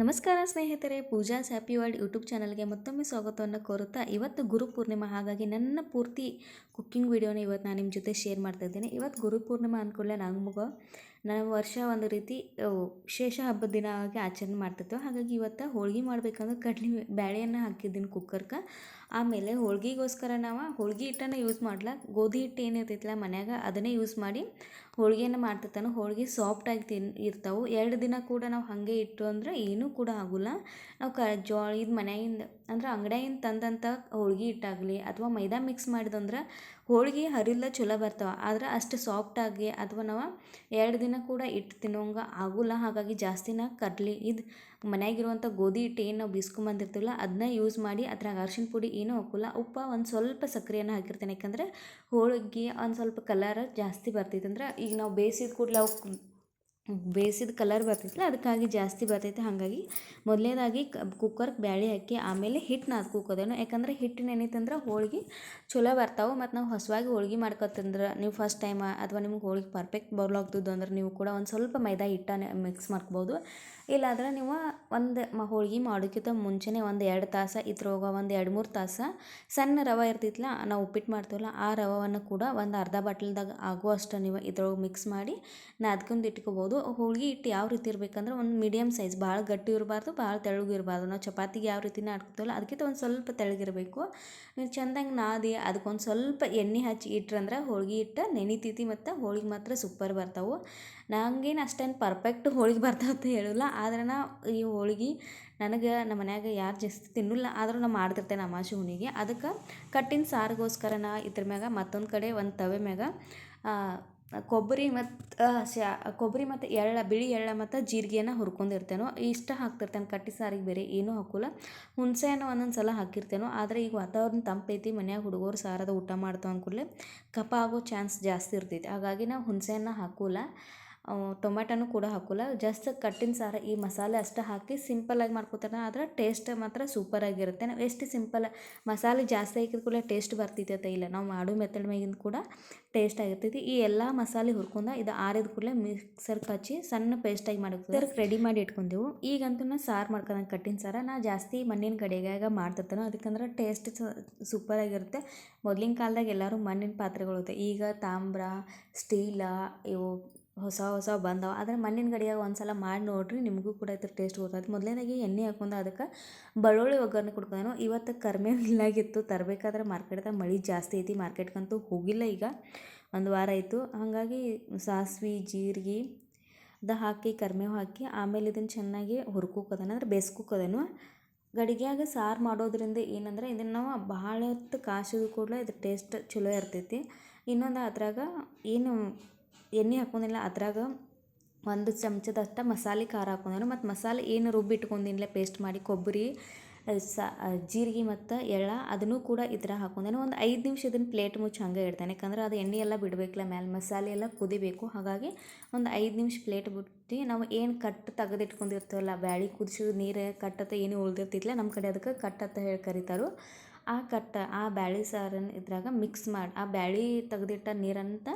ನಮಸ್ಕಾರ ಸ್ನೇಹಿತರೆ Pooja's happy world YouTube ಚಾನಲ್ಗೆ ಮತ್ತೊಮ್ಮೆ ಸ್ವಾಗತವನ್ನು ಕೋರುತ್ತಾ ಇವತ್ತು ಗುರು ಪೂರ್ಣಿಮಾ, ಹಾಗಾಗಿ ನನ್ನ ಪೂರ್ತಿ ಕುಕ್ಕಿಂಗ್ ವಿಡಿಯೋನ ಇವತ್ತು ನಾನು ನಿಮ್ಮ ಜೊತೆ ಶೇರ್ ಮಾಡ್ತಾ ಇದ್ದೇನೆ. ಇವತ್ತು ಗುರು ಪೂರ್ಣಿಮಾ ಅಂದ್ಕೊಳ್ಳೆ ನಾವು ವರ್ಷ ಒಂದು ರೀತಿ ವಿಶೇಷ ಹಬ್ಬದ ದಿನ ಆಗಿ ಆಚರಣೆ ಮಾಡ್ತಿರ್ತೇವೆ ಹಾಗಾಗಿ ಇವತ್ತು ಹೋಳ್ಗೆ ಮಾಡ್ಬೇಕಂದ್ರೆ ಕಡ್ಲಿ ಬ್ಯಾಳೆಯನ್ನು ಹಾಕಿದ್ದೀನಿ ಕುಕ್ಕರ್ಗೆ. ಆಮೇಲೆ ಹೋಳ್ಗೆಗೋಸ್ಕರ ನಾವು ಹೋಳ್ಗೆ ಹಿಟ್ಟನ್ನು ಯೂಸ್ ಮಾಡ್ಲಾ, ಗೋಧಿ ಹಿಟ್ಟು ಏನಿರ್ತೈತಲ್ಲ ಮನ್ಯಾಗ ಅದನ್ನೇ ಯೂಸ್ ಮಾಡಿ ಹೋಳ್ಗೆಯನ್ನು ಮಾಡ್ತಿರ್ತಾನೆ. ಹೋಳಿಗೆ ಸಾಫ್ಟಾಗಿ ತಿನ್, ಇರ್ತಾವೆ. ಎರಡು ದಿನ ಕೂಡ ನಾವು ಹಾಗೆ ಇಟ್ಟು ಅಂದ್ರೆ ಏನೂ ಕೂಡ ಆಗೋಲ್ಲ. ನಾವು ಕ ಜೋಳ ಇದು ಮನೆಯಿಂದ ಅಂದ್ರೆ ಅಂಗಡಿಯಿಂದ ತಂದಂಥ ಹೋಳಿಗೆ ಹಿಟ್ಟಾಗಲಿ ಅಥವಾ ಮೈದಾ ಮಿಕ್ಸ್ ಮಾಡಿದಂದ್ರೆ ಹೋಳಿಗೆ ಹರಿಲ್ಲ ಚಲೋ ಬರ್ತಾವೆ. ಆದ್ರೆ ಅಷ್ಟು ಸಾಫ್ಟಾಗಿ ಅಥವಾ ನಾವು ಎರಡು ದಿನ ಕೂಡ ಇಟ್ಟು ತಿನ್ನೋಂಗೆ ಆಗೋಲ್ಲ. ಹಾಗಾಗಿ ಜಾಸ್ತಿನ ಕರಲಿ ಇದು ಮನ್ಯಾಗಿರುವಂಥ ಗೋಧಿ ಹಿಟ್ಟು ಏನು ನಾವು ಬೀಸ್ಕೊಂಬಂದಿರ್ತೀವಲ್ಲ ಅದನ್ನ ಯೂಸ್ ಮಾಡಿ ಅದ್ರಾಗ ಅರ್ಶಿನ ಪುಡಿ ಏನೂ ಹಾಕೋಲ್ಲ. ಉಪ್ಪ ಒಂದು ಸ್ವಲ್ಪ ಸಕ್ಕರೆಯನ್ನು ಹಾಕಿರ್ತೇನೆ. ಯಾಕಂದರೆ ಹೋಳಿಗೆ ಒಂದು ಸ್ವಲ್ಪ ಕಲರ್ ಜಾಸ್ತಿ ಬರ್ತೈತೆ ಅಂದ್ರೆ ಈಗ ನಾವು ಬೇಯಿಸಿದ ಕೂಡಲೇ ಅವು ಬೇಯಿಸಿದ ಕಲರ್ ಬರ್ತೈತಲ್ಲ, ಅದಕ್ಕಾಗಿ ಜಾಸ್ತಿ ಬರ್ತೈತೆ. ಹಾಗಾಗಿ ಮೊದಲನೇದಾಗಿ ಕುಕ್ಕರ್ಗೆ ಬ್ಯಾಳಿ ಹಾಕಿ ಆಮೇಲೆ ಹಿಟ್ಟು ನಾದ್ಕೋಕೋದೇನು ಯಾಕಂದ್ರೆ ಹಿಟ್ಟು ನೆನೀತಂದ್ರೆ ಹೋಳಿಗೆ ಚಲೋ ಬರ್ತಾವೆ ಮತ್ತು ನಾವು ಹೊಸವಾಗಿ ಹೋಳ್ಗೆ ಮಾಡ್ಕೊತಂದ್ರೆ ನೀವು ಫಸ್ಟ್ ಟೈಮ್ ಅಥವಾ ನಿಮ್ಗೆ ಹೋಳಿಗೆ ಪರ್ಫೆಕ್ಟ್ ಬರಲಾಗ್ತದೆ ಅಂದ್ರೆ ನೀವು ಕೂಡ ಒಂದು ಸ್ವಲ್ಪ ಮೈದಾ ಹಿಟ್ಟನ್ನು ಮಿಕ್ಸ್ ಮಾಡ್ಕೋಬೋದು. ಇಲ್ಲಾಂದ್ರೆ ನೀವು ಒಂದು ಮ, ಹೋಳ್ಗೆ ಮಾಡೋಕ್ಕಿಂತ ಮುಂಚೆನೇ ಒಂದು ಎರಡು ತಾಸು ಇದ್ರೋಗ ಒಂದು ಎರಡು ಮೂರು ತಾಸು ಸಣ್ಣ ರವೆ ಇರ್ತೈತಲ್ಲ ನಾವು ಉಪ್ಪಿಟ್ಟು ಮಾಡ್ತೀವಲ್ಲ, ಆ ರವವನ್ನು ಕೂಡ ಒಂದು ಅರ್ಧ ಬಾಟ್ಲ್ದಾಗ ಆಗುವಷ್ಟು ನೀವು ಇದ್ರೊಳಗೆ ಮಿಕ್ಸ್ ಮಾಡಿ ನಾದ್ಕೊಂಡು ಇಟ್ಕೋಬೋದು. ಹೋಳ್ಗೆ ಹಿಟ್ಟು ಯಾವ ರೀತಿ ಇರಬೇಕಂದ್ರೆ ಒಂದು ಮೀಡಿಯಮ್ ಸೈಜ್ ಭಾಳ ಗಟ್ಟಿ ಇರಬಾರ್ದು, ಭಾಳ ತೆಳಗಿರಬಾರ್ದು ಇರಬಾರ್ದು. ನಾವು ಚಪಾತಿಗೆ ಯಾವ ರೀತಿ ನಾಡ್ಕೊತೀವಲ್ಲ ಅದಕ್ಕಿಂತ ಒಂದು ಸ್ವಲ್ಪ ತೆಳಗಿರಬೇಕು ಚೆಂದಂಗೆ ನಾದಿ, ಅದಕ್ಕೊಂದು ಸ್ವಲ್ಪ ಎಣ್ಣೆ ಹಚ್ಚಿ ಇಟ್ರಂದ್ರೆ ಹೋಳ್ಗೆ ಹಿಟ್ಟು ನೆನಿತೈತಿ ಮತ್ತು ಹೋಳಿಗೆ ಮಾತ್ರ ಸೂಪರ್ ಬರ್ತಾವೆ. ನಂಗೇನು ಅಷ್ಟೇನು ಪರ್ಫೆಕ್ಟ್ ಹೋಳಿಗೆ ಬರ್ತಾವೆ ಅಂತ ಹೇಳಲ್ಲ ಆದ್ರೆ ನಾ ಈ ಹೋಳಿಗೆ ನನಗೆ ನಮ್ಮ ಮನ್ಯಾಗ ಯಾರು ಜಾಸ್ತಿ ತಿನ್ನಲ್ಲ, ಆದರೂ ನಾ ಮಾಡ್ತಿರ್ತೇನೆ ಅಮಾವಾಸ್ಯೆ, ಹುಣ್ಣಿಗೆ. ಅದಕ್ಕೆ ಕಟ್ಟಿನ ಸಾರಿಗೋಸ್ಕರ ನಾ ಇದ್ರ ಮ್ಯಾಗ ಮತ್ತೊಂದು ಕಡೆ ಒಂದು ತವೆ ಮ್ಯಾಗ ಕೊಬ್ಬರಿ ಮತ್ತು ಶಾ ಕೊಬ್ಬರಿ ಮತ್ತು ಎಳ್ಳ, ಬಿಳಿ ಎಳ್ಳ ಮತ್ತು ಜೀರಿಗೆನ ಹುರ್ಕೊಂಡಿರ್ತೇನೋ, ಇಷ್ಟ ಹಾಕ್ತಿರ್ತೇನೆ ಕಟ್ಟಿ ಸಾರಿಗೆ ಬೇರೆ ಏನೂ ಹಾಕೋಲ್ಲ. ಹುಣಸೆಹಣ್ಣು ಒಂದೊಂದು ಸಲ ಹಾಕಿರ್ತೇನೋ, ಆದರೆ ಈಗ ವಾತಾವರಣ ತಂಪೈತಿ, ಮನ್ಯಾಗ ಹುಡುಗರು ಸಾರದ ಊಟ ಮಾಡ್ತಾವ ಅಂದ್ಕೂಡ್ಲೆ ಕಫ ಆಗೋ ಚಾನ್ಸ್ ಜಾಸ್ತಿ ಇರ್ತೈತಿ. ಹಾಗಾಗಿ ನಾವು ಹುಣಸೆಹಣ್ಣು ಹಾಕೋಲ್ಲ. ಟೊಮೆಟೊನೂ ಕೂಡ ಹಾಕೋಲ್ಲ. ಜಸ್ಟ್ ಕಟ್ಟಿನ ಸಾರು ಈ ಮಸಾಲೆ ಅಷ್ಟೇ ಹಾಕಿ ಸಿಂಪಲ್ಲಾಗಿ ಮಾಡ್ಕೋತಾರೆ ಆದ್ರೆ ಟೇಸ್ಟ್ ಮಾತ್ರ ಸೂಪರಾಗಿರುತ್ತೆ ನಾವು ಎಷ್ಟು ಸಿಂಪಲ್ ಮಸಾಲೆ ಜಾಸ್ತಿ ಹಾಕಿದ ಕೂಡಲೇ ಟೇಸ್ಟ್ ಬರ್ತೈತೆ ಇಲ್ಲ. ನಾವು ಮಾಡೋ ಮೆಥಡ್ ಮ್ಯಾಗಿಂದ ಕೂಡ ಟೇಸ್ಟ್ ಆಗಿರ್ತೈತಿ. ಈ ಎಲ್ಲ ಮಸಾಲೆ ಹುರ್ಕೊಂಡ ಇದು ಆರಿದ ಕೂಡಲೇ ಮಿಕ್ಸರ್ ಹಚ್ಚಿ ಸಣ್ಣ ಪೇಸ್ಟಾಗಿ ಮಾಡಿರ್ತಾರೆ ರೆಡಿ ಮಾಡಿ ಇಟ್ಕೊಂಡೆವು. ಈಗಂತೂ ನಾ ಸಾರು ಮಾಡ್ಕೊಂಡಂಗೆ ಕಟ್ಟಿನ ಸಾರ ನಾ ಜಾಸ್ತಿ ಮಣ್ಣಿನ ಕಡೆಗಾಗ ಮಾಡ್ತಿರ್ತೇನೆ ಅದಕ್ಕಂದ್ರೆ ಟೇಸ್ಟ್ ಸೂಪರಾಗಿರುತ್ತೆ ಮೊದಲಿನ ಕಾಲದಾಗ ಎಲ್ಲರೂ ಮಣ್ಣಿನ ಪಾತ್ರೆಗಳು ಈಗ ತಾಮ್ರ, ಸ್ಟೀಲ ಇವು ಹೊಸ ಹೊಸ ಬಂದವ. ಆದರೆ ಮಣ್ಣಿನ ಗಡಿಯಾಗ ಒಂದು ಸಲ ಮಾಡಿ ನೋಡಿರಿ, ನಿಮಗೂ ಕೂಡ ಇದ್ರ ಟೇಸ್ಟ್ ಗೊತ್ತಾಯ್ತು. ಮೊದಲನೇದಾಗಿ ಎಣ್ಣೆ ಹಾಕೊಂಡು ಅದಕ್ಕೆ ಬೆಳ್ಳುಳ್ಳಿ ಒಗ್ಗರಣೆ ಕೊಡ್ಕೊಂಡು ಇವತ್ತು ಕರ್ಮೆ ಇಲ್ಲಾಗಿತ್ತು ತರಬೇಕಾದ್ರೆ ಮಾರ್ಕೆಟ್ದಾಗ ಮಳೆ ಜಾಸ್ತಿ ಐತಿ, ಮಾರ್ಕೆಟ್ಗಂತೂ ಹೋಗಿಲ್ಲ ಈಗ. ಒಂದು ವಾರ ಆಯಿತು. ಹಾಗಾಗಿ ಸಾಸ್ವೆ, ಜೀರಿಗೆ ಅದು ಹಾಕಿ ಕರ್ಮೇವು ಹಾಕಿ, ಆಮೇಲೆ ಇದನ್ನು ಚೆನ್ನಾಗಿ ಹುರ್ಕೋಕೋದನ, ಅಂದ್ರೆ ಬೇಯಿಸ್ಕೋಕೋದನು ಗಡಿಗೆಯಾಗ ಸಾರು ಮಾಡೋದ್ರಿಂದ ಏನಂದ್ರೆ ಇದನ್ನು ನಾವು ಭಾಳ ಹೊತ್ತು ಕಾಸಿದ ಕೂಡಲೇ ಇದ್ರ ಟೇಸ್ಟ್ ಚಲೋ ಇರ್ತೈತಿ. ಇನ್ನೊಂದು ಅದ್ರಾಗ ಏನು ಎಣ್ಣೆ ಹಾಕೊಂಡಿಲ್ಲ ಅದ್ರಾಗ ಒಂದು ಚಮಚದಷ್ಟ ಮಸಾಲೆ ಖಾರ ಹಾಕೊಂಡೇನು ಮತ್ತು ಮಸಾಲೆ ಏನು ರುಬ್ಬಿ ಇಟ್ಕೊಂಡಿನ್ಲೆ ಪೇಸ್ಟ್ ಮಾಡಿ, ಕೊಬ್ಬರಿ ಸ ಜೀರಿಗೆ ಮತ್ತು ಎಳ್ಳ ಅದನ್ನು ಕೂಡ ಇದ್ರ ಹಾಕೊಂಡೇನೆ ಒಂದು ಐದು ನಿಮಿಷ ಇದನ್ನು ಪ್ಲೇಟ್ ಮುಚ್ಚಿ ಹಂಗೆ ಇಡ್ತೇನೆ. ಯಾಕಂದ್ರೆ ಅದು ಎಣ್ಣೆ ಎಲ್ಲ ಬಿಡಬೇಕಲ್ಲ ಮ್ಯಾಲೆ, ಮಸಾಲೆ ಎಲ್ಲ ಕುದಿಬೇಕು. ಹಾಗಾಗಿ ಒಂದು ಐದು ನಿಮಿಷ ಪ್ಲೇಟ್ ಬಿಟ್ಟು ನಾವು ಏನು ಕಟ್ ತೆಗೆದಿಟ್ಕೊಂಡಿರ್ತೀವಲ್ಲ ಬ್ಯಾಳಿ ಕುದಿಸಿದ ನೀರು ಕಟ್ಟತ್ತ ಏನು ಉಳ್ದಿರ್ತಿದ್ಲ ನಮ್ಮ ಕಡೆ ಅದಕ್ಕೆ ಕಟ್ಟತ್ತ ಹೇಳಿ ಕರೀತಾರೋ. ಆ ಕಟ್ಟ ಆ ಬ್ಯಾಳಿ ಸಾರನ್ನು ಇದ್ರಾಗ ಮಿಕ್ಸ್ ಮಾಡಿ, ಆ ಬ್ಯಾಳಿ ತೆಗೆದಿಟ್ಟ ನೀರಂತ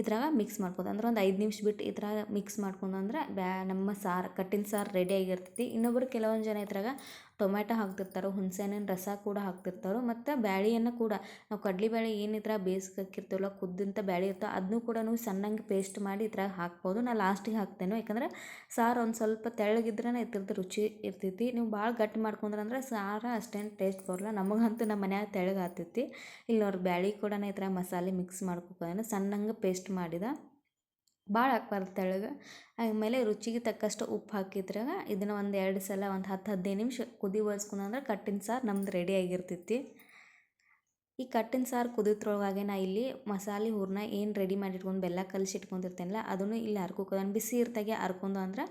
ಇದ್ರಾಗ ಮಿಕ್ಸ್ ಮಾಡ್ಬೋದು. ಅಂದ್ರೆ ಒಂದು ಐದು ನಿಮಿಷ ಬಿಟ್ಟು ಇದ್ರಾಗ ಮಿಕ್ಸ್ ಮಾಡ್ಕೊಂಡು ಅಂದ್ರೆ ಬ್ಯಾ, ನಮ್ಮ ಸಾರು, ಕಟ್ಟಿನ ಸಾರು ರೆಡಿ ಆಗಿರ್ತೈತಿ. ಇನ್ನೊಬ್ರು ಕೆಲವೊಂದು ಜನ ಇದ್ರಾಗ ಟೊಮೆಟೊ ಹುಣಸೆ ಹಣ್ಣಿನ ರಸ ಕೂಡ ಹಾಕ್ತಿರ್ತಾರೆ, ಮತ್ತು ಬ್ಯಾಳಿಯನ್ನು ಕೂಡ. ನಾವು ಕಡ್ಲೆಬೇಳೆ ಏನಿದ್ರ ಬೇಯಿಸ್ಕಿರ್ತೀವಲ್ಲ ಕುದ್ದಂಥ ಬ್ಯಾಳಿ ಇರ್ತಾವೆ ಅದನ್ನೂ ಕೂಡ ನಾವು ಸಣ್ಣಂಗೆ ಪೇಸ್ಟ್ ಮಾಡಿ ಇದ್ರಾಗ ಹಾಕ್ಬೋದು. ನಾನು ಲಾಸ್ಟಿಗೆ ಹಾಕ್ತೇನೆ. ಯಾಕಂದ್ರೆ ಸಾರು ಒಂದು ಸ್ವಲ್ಪ ತೆಳ್ಳಗಿದ್ರೆ ಇದ್ರದ್ದು ರುಚಿ ಇರ್ತೈತಿ. ನೀವು ಭಾಳ ಗಟ್ಟಿ ಮಾಡ್ಕೊಂಡ್ರೆ ಅಂದ್ರೆ ಸಾರು ಅಷ್ಟೇನು ಟೇಸ್ಟ್ ಬರಲ್ಲ. ನಮಗಂತೂ ನಮ್ಮ ಮನ್ಯಾಗ ತೆಳ್ಳಗೆ ಇಲ್ಲಿ ನೋಡ್ರಿ ಬ್ಯಾಳಿ ಕೂಡ ಥರ ಮಸಾಲೆ ಮಿಕ್ಸ್ ಮಾಡ್ಕೊಂಡು ಸಣ್ಣಂಗೆ ಪೇಸ್ಟ್ ಮಾಡಿದ. ಭಾಳ ಹಾಕ್ಬಾರ್ದು ತೆಳ್ಳಗೆ ಆಮೇಲೆ ರುಚಿಗೆ ತಕ್ಕಷ್ಟು ಉಪ್ಪು ಹಾಕಿದ್ರಾಗ ಇದನ್ನು ಒಂದು ಎರಡು ಸಲ ಒಂದು ಹತ್ತು ಹದಿನೈದು ನಿಮಿಷ ಕುದಿ ಅಂದ್ರೆ ಕಟ್ಟಿನ ಸಾರು ನಮ್ದು ರೆಡಿ ಆಗಿರ್ತೈತಿ. ಈ ಕಟ್ಟಿನ ಸಾರು ಕುದಿದ್ರೊಳಗಾಗೆ ನಾ ಇಲ್ಲಿ ಮಸಾಲೆ ಹೂರ್ನ ಏನು ರೆಡಿ ಮಾಡಿ ಇಟ್ಕೊಂಡು ಬೆಲ್ಲ ಕಲಿಸಿ ಇಟ್ಕೊಂಡಿರ್ತೇನಲ್ಲ ಅದನ್ನು ಇಲ್ಲಿ ಹರ್ಕೋಕೋದನ್ ಬಿಸಿ ಇರ್ತಾಗೆ ಹರ್ಕೊಂಡು ಅಂದ್ರೆ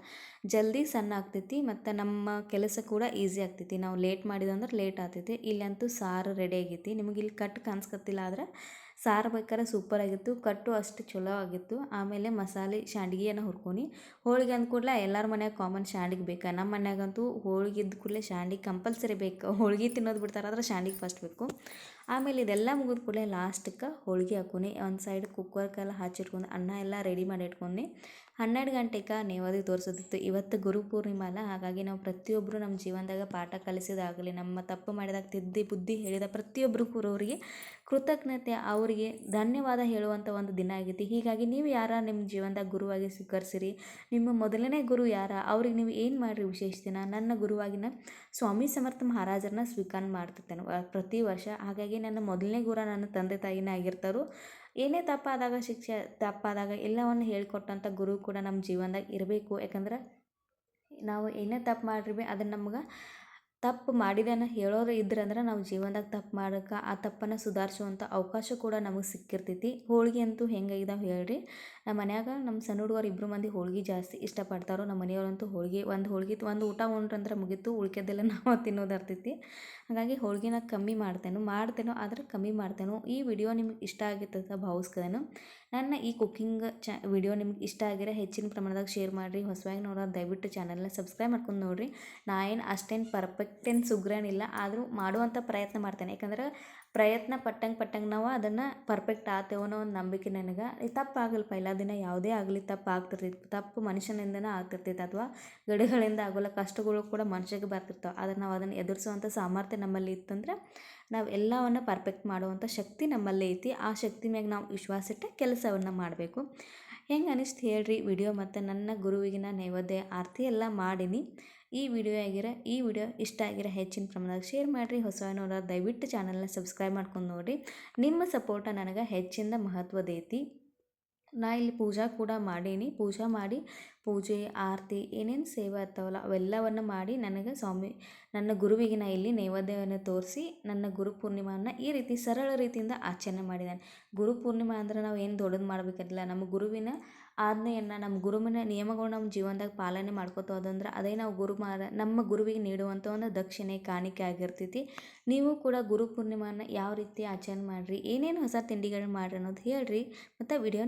ಜಲ್ದಿ ಸಣ್ಣ ಆಗ್ತೈತಿ ಮತ್ತು ನಮ್ಮ ಕೆಲಸ ಕೂಡ ಈಸಿ ಆಗ್ತೈತಿ. ನಾವು ಲೇಟ್ ಮಾಡಿದಂದ್ರೆ ಲೇಟ್ ಆಗ್ತೈತಿ. ಇಲ್ಲಂತೂ ಸಾರು ರೆಡಿ ಆಗೈತಿ. ನಿಮಗೆ ಇಲ್ಲಿ ಕಟ್ ಕಾಣಿಸ್ಕತ್ತಿಲ್ಲ ಆದ್ರೆ ಸಾರು ಬೇಕಾದ್ರೆ ಸೂಪರ್ ಆಗಿತ್ತು, ಕಟ್ಟು ಅಷ್ಟು ಚಲೋ ಆಗಿತ್ತು. ಆಮೇಲೆ ಮಸಾಲೆ ಶಾಂಡ್ಗಿಯನ್ನು ಹುರ್ಕೊಂಡು ಹೋಳಿಗೆ ಅಂದ ಕೂಡಲೇ ಎಲ್ಲರ ಮನ್ಯಾಗ ಕಾಮನ್ ಶಾಂಡಿಗೆ ಬೇಕು? ನಮ್ಮ ಮನ್ಯಾಗಂತೂ ಹೋಳಿಗೆ ಇದ್ದ ಕೂಡಲೇ ಶಾಂಡಿಗೆ ಕಂಪಲ್ಸರಿ ಬೇಕು. ಹೋಳಿಗೆ ತಿನ್ನೋದು ಬಿಡ್ತಾರೆ ಆದ್ರೆ ಶಾಂಡಿಗೆ ಫಸ್ಟ್ ಬೇಕು. ಆಮೇಲೆ ಇದೆಲ್ಲ ಮುಗಿದ ಕೂಡಲೇ ಲಾಸ್ಟಕ್ಕೆ ಹೋಳಿಗೆ ಹಾಕ್ಕೊಂಡು ಒಂದು ಸೈಡ್ ಕುಕ್ಕರ್ಗೆಲ್ಲ ಹಚ್ಚಿಟ್ಕೊಂಡು ಅನ್ನ ಎಲ್ಲ ರೆಡಿ ಮಾಡಿ ಇಟ್ಕೊಂಡು ಹನ್ನೆರಡು ಗಂಟೆಗೆ ನೇವಾದಿ ತೋರಿಸೋದಿತ್ತು. ಇವತ್ತು ಗುರು ಪೂರ್ಣಿಮಾ ಹಾಗಾಗಿ ನಾವು ಪ್ರತಿಯೊಬ್ಬರು ನಮ್ಮ ಜೀವನದಾಗ ಪಾಠ ಕಲಿಸಿದಾಗಲಿ ನಮ್ಮ ತಪ್ಪು ಮಾಡಿದಾಗ ತಿದ್ದಿ ಬುದ್ಧಿ ಹೇಳಿದ ಪ್ರತಿಯೊಬ್ಬರು ಅವರಿಗೆ ಕೃತಜ್ಞತೆ ಅವರಿಗೆ ಧನ್ಯವಾದ ಹೇಳುವಂಥ ಒಂದು ದಿನ ಆಗೈತಿ. ಹೀಗಾಗಿ ನೀವು ಯಾರ ನಿಮ್ಮ ಜೀವನದಾಗ ಗುರುವಾಗಿ ಸ್ವೀಕರಿಸಿರಿ? ನಿಮ್ಮ ಮೊದಲನೇ ಗುರು ಯಾರ? ಅವ್ರಿಗೆ ನೀವು ಏನು ಮಾಡಿರಿ ವಿಶೇಷ ದಿನ? ನನ್ನ ಗುರುವಾಗಿನ ಸ್ವಾಮಿ ಸಮರ್ಥ ಮಹಾರಾಜರನ್ನ ಸ್ವೀಕಾರ ಮಾಡ್ತಿರ್ತೇನೆ ಪ್ರತಿ ವರ್ಷ. ಹಾಗಾಗಿ ನನ್ನ ಮೊದಲನೇ ಗುರು ನನ್ನ ತಂದೆ ತಾಯಿನೇ ಆಗಿರ್ತಾರೋ. ಏನೇ ತಪ್ಪಾದಾಗ, ಶಿಕ್ಷೆ ತಪ್ಪಾದಾಗ ಎಲ್ಲವನ್ನು ಹೇಳ್ಕೊಟ್ಟಂಥ ಗುರು ಕೂಡ ನಮ್ಮ ಜೀವನದಾಗ ಇರಬೇಕು. ಯಾಕಂದ್ರೆ ನಾವು ಏನೇ ತಪ್ಪು ಮಾಡಿರಿ ಅದನ್ನು ನಮ್ಗೆ ತಪ್ಪು ಮಾಡಿದೆನ ಹೇಳೋರು ಇದ್ರಂದ್ರೆ ನಾವು ಜೀವನದಾಗ ತಪ್ಪು ಮಾಡೋಕೆ ಆ ತಪ್ಪನ್ನು ಸುಧಾರಿಸುವಂಥ ಅವಕಾಶ ಕೂಡ ನಮಗೆ ಸಿಕ್ಕಿರ್ತೈತಿ. ಹೋಳಿಗೆ ಅಂತೂ ಹೆಂಗಾಗಿದಾವೆ ಹೇಳ್ರಿ. ನಮ್ಮ ಮನ್ಯಾಗ ನಮ್ಮ ಸಣ್ಣ ಹುಡುಗರು ಇಬ್ಬರು ಮಂದಿ ಹೋಳಿಗೆ ಜಾಸ್ತಿ ಇಷ್ಟಪಡ್ತಾರೋ ನಮ್ಮ ಮನೆಯವರಂತೂ ಹೋಳಿಗೆ, ಒಂದು ಹೋಳಿಗೆ, ಒಂದು ಊಟ ಉಂಡ್ರಂದ್ರೆ ಮುಗೀತು, ಉಳ್ಕೆದೆಲ್ಲ ನಾವು ತಿನ್ನೋದು ಇರ್ತೈತಿ ಹಾಗಾಗಿ ಹೋಳ್ಗೆನ ಕಮ್ಮಿ ಮಾಡ್ತೇನೆ, ಮಾಡ್ತೇನೋ ಆದರೆ ಕಮ್ಮಿ ಮಾಡ್ತೇನೋ. ಈ ವಿಡಿಯೋ ನಿಮ್ಗೆ ಇಷ್ಟ ಆಗಿತ್ತು ಅಂತ ಭಾವಿಸ್ಕೇನು ನನ್ನ ಈ ಕುಕ್ಕಿಂಗ್ ಚ, ವಿಡಿಯೋ ನಿಮ್ಗೆ ಇಷ್ಟ ಆಗಿರೋ ಹೆಚ್ಚಿನ ಪ್ರಮಾಣದಾಗ ಶೇರ್ ಮಾಡಿರಿ. ಹೊಸವಾಗಿ ನೋಡೋ ದಯವಿಟ್ಟು ಚಾನಲ್ನ ಸಬ್ಸ್ಕ್ರೈಬ್ ಮಾಡ್ಕೊಂಡು ನೋಡಿರಿ. ನಾ ಏನು ಅಷ್ಟೇನು ಪರ್ಫೆಕ್ಟ್ ಏನು ಸುಗ್ರೇನಿಲ್ಲ ಆದರೂ ಮಾಡುವಂಥ ಪ್ರಯತ್ನ ಮಾಡ್ತೇನೆ. ಯಾಕಂದ್ರೆ ಪ್ರಯತ್ನ ಪಟ್ಟಂಗೆ ಪಟ್ಟಂಗೆ ನಾವು ಅದನ್ನು ಪರ್ಫೆಕ್ಟ್ ಆತೇವೋ ಅನ್ನೋ ಒಂದು ನಂಬಿಕೆ ನನಗೆ. ಈ ತಪ್ಪಾಗಲ್ಲ ಪೈಲ ದಿನ ಯಾವುದೇ ಆಗಲಿ ತಪ್ಪು ಆಗ್ತಿರ್ತೈತಿ ತಪ್ಪು ಮನುಷ್ಯನಿಂದನೇ ಆಗ್ತಿರ್ತೈತೆ ಅಥವಾ ಗಡಿಗಳಿಂದ ಆಗೋಲ್ಲ, ಕಷ್ಟಗಳು ಕೂಡ ಮನುಷ್ಯಗೆ ಬರ್ತಿರ್ತಾವೆ. ಆದರೆ ನಾವು ಅದನ್ನು ಎದುರಿಸುವಂಥ ಸಾಮರ್ಥ್ಯ ನಮ್ಮಲ್ಲಿ ಇತ್ತಂದ್ರೆ ನಾವು ಎಲ್ಲವನ್ನು ಪರ್ಫೆಕ್ಟ್ ಮಾಡುವಂಥ ಶಕ್ತಿ ನಮ್ಮಲ್ಲೇ ಐತಿ. ಆ ಶಕ್ತಿ ಮ್ಯಾಗ ನಾವು ವಿಶ್ವಾಸ ಇಟ್ಟು ಕೆಲಸವನ್ನು ಮಾಡಬೇಕು. ಹೆಂಗೆ ಅನಿಸ್ತು ಹೇಳ್ರಿ ವಿಡಿಯೋ ಮತ್ತು ನನ್ನ ಗುರುವಿಗಿನ ನೈವೇದ್ಯ ಆರತಿ ಎಲ್ಲ ಮಾಡೀನಿ. ಈ ವಿಡಿಯೋ ಆಗಿರ, ಈ ವಿಡಿಯೋ ಇಷ್ಟ ಆಗಿರೋ ಹೆಚ್ಚಿನ ಪ್ರಮಾಣದಾಗ ಶೇರ್ ಮಾಡಿರಿ. ಹೊಸ ದಯವಿಟ್ಟು ಚಾನಲ್ನ ಸಬ್ಸ್ಕ್ರೈಬ್ ಮಾಡ್ಕೊಂಡು ನೋಡಿರಿ. ನಿಮ್ಮ ಸಪೋರ್ಟ ನನಗೆ ಹೆಚ್ಚಿನ ಮಹತ್ವದೈತಿ ನಾ ಇಲ್ಲಿ ಪೂಜಾ ಕೂಡ ಮಾಡೀನಿ. ಪೂಜಾ ಮಾಡಿ ಪೂಜೆ, ಆರತಿ, ಏನೇನು ಸೇವೆ ಇರ್ತಾವಲ್ಲ ಅವೆಲ್ಲವನ್ನು ಮಾಡಿ ನನಗೆ ಸ್ವಾಮಿ, ನನ್ನ ಗುರುವಿಗೆ ನಾ ಇಲ್ಲಿ ನೈವೇದ್ಯವನ್ನು ತೋರಿಸಿ ನನ್ನ ಗುರು ಪೂರ್ಣಿಮಾವನ್ನು ಈ ರೀತಿ ಸರಳ ರೀತಿಯಿಂದ ಆಚರಣೆ ಮಾಡಿದ್ದಾನೆ ಗುರು ಪೂರ್ಣಿಮಾ ಅಂದರೆ ನಾವು ಏನು ದೊಡ್ಡದು ಮಾಡಬೇಕಾಗಿಲ್ಲ. ನಮ್ಮ ಗುರುವಿನ ಆಜ್ಞೆಯನ್ನು, ನಮ್ಮ ಗುರುವಿನ ನಿಯಮಗಳು ನಮ್ಮ ಜೀವನದಾಗ ಪಾಲನೆ ಮಾಡ್ಕೋತ ಹೋದಂದ್ರೆ ಅದೇ ನಾವು ಗುರು ಮಾರ ನಮ್ಮ ಗುರುವಿಗೆ ನೀಡುವಂಥ ಒಂದು ದಕ್ಷಿಣೆ, ಕಾಣಿಕೆ ಆಗಿರ್ತೈತಿ. ನೀವು ಕೂಡ ಗುರು ಪೂರ್ಣಿಮಾನ ಯಾವ ರೀತಿ ಆಚರಣೆ ಮಾಡಿರಿ, ಏನೇನು ಹೊಸ ತಿಂಡಿಗಳನ್ನ ಮಾಡಿರಿ ಅನ್ನೋದು ಹೇಳ್ರಿ, ಮತ್ತು ವಿಡಿಯೋ